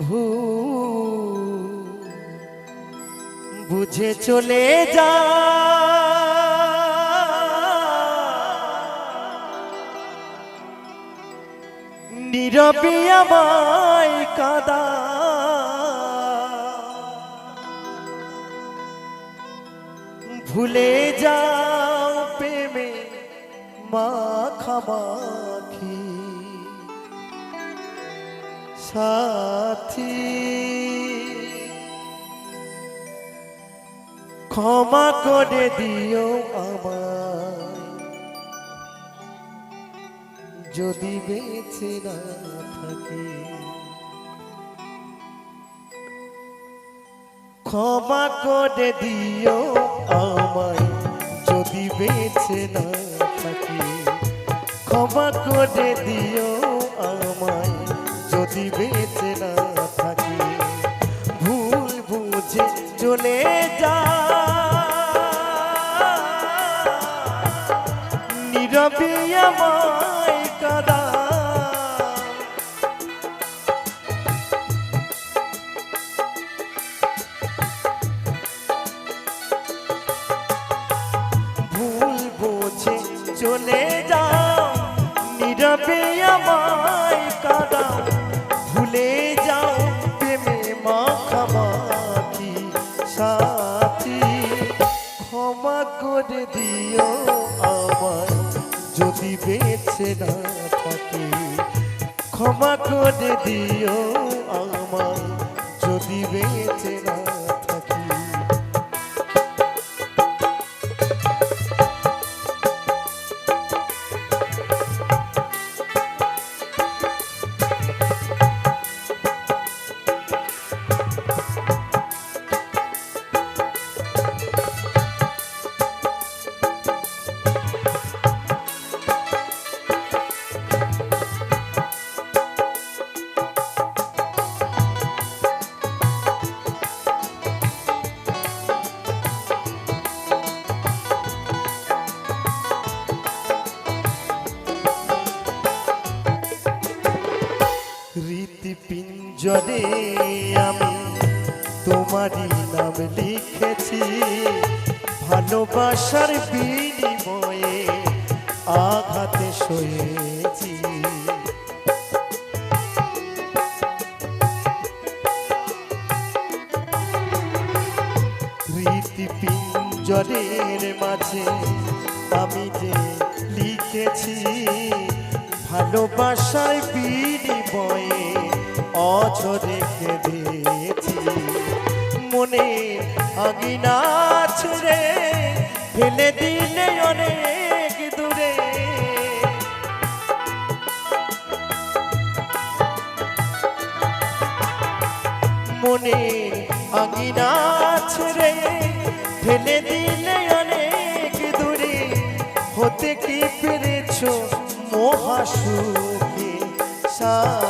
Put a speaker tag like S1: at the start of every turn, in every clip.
S1: ভু বুঝে চলে যা। নীরবে আমায় কাদা। ভুলে যাও প্রেমে মাখামাখি সাথী। ক্ষমা করে দিও আমায়। যদি বেঁচে না থাকি, ক্ষমা করে দিও আমায়। যদি বেঁচে না থাকি, ক্ষমা করে দিও আমায়। যদি বেঁচে না থাকি ভুল বুঝে চলে যা। নীরবে আমায় কাদা। ভুল বুঝে চলে করে দিও আমায়। যদি বেঁচে না থাকি ক্ষমা করে দিও আমায়। যদি বেঁচে না পিঞ্জরে আমি তোমারই নাম লিখেছি, ভালোবাসার বিনিময়ে আঘাতে সয়েছি। পিঞ্জরের মাঝে আমি যে লিখেছি, ভালোবাসার বিনিময়ে অঝরে কেঁদেছি। মনে আঙিনা ছেড়ে, ফেলে দিলে অনেক দূরে। মনে আঙিনা ছেড়ে, ফেলে দিলে অনেক দূরে। হতে কি পেরেছ মহাসুখে সাথী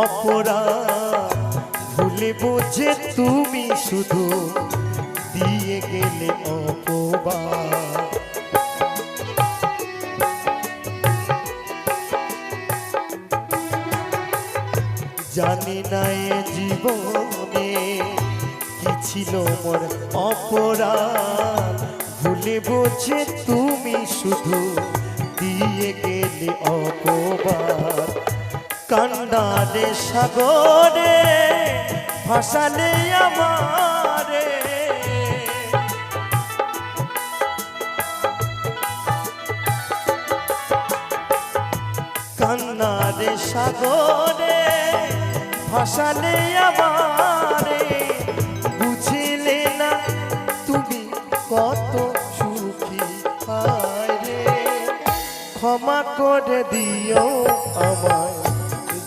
S1: অপরাধ। ভুলে বোঝে তুমি শুধু দিয়ে গেলে অপবাদ। জানি না এ জীবনে কি ছিল মোর অপরাধ। ভুলে বোঝে তুমি শুধু দিয়ে গেলে অপবাদ। কান্ডারে সাগরে ভাসালে আমারে। কান্নারে সাগরে ভাসালে আমারে। বুঝিলে না তুমি কত সুখী রে। ক্ষমা করে দিও আমায়।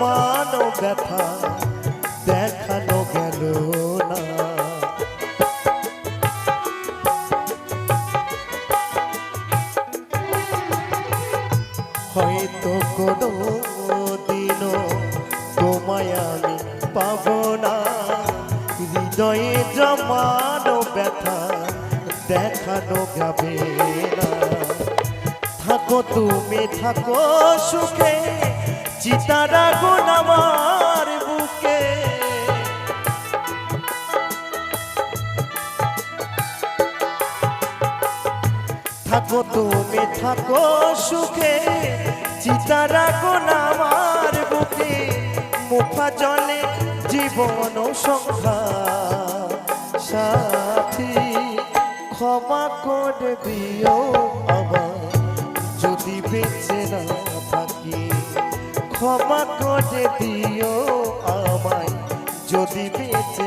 S1: জমানো ব্যথা, দেখানো গেল না। হয়তো কোনো দিনও তোমায় আমি পাব না। হৃদয়ে জমানো ব্যথা, দেখানো যাবে না। থাকো তুমি, থাকো সুখে। চিতারা গুণ আমার বুকে। থাকো তুমি, থাকো সুখে, চিতারা গুণ আমার বুকে। মুখা জলে জীবন সাথী, ক্ষমা করে দিও আমার যদি বেঁচে না ক্ষমা করে দিও আমায়। যদি বেঁচে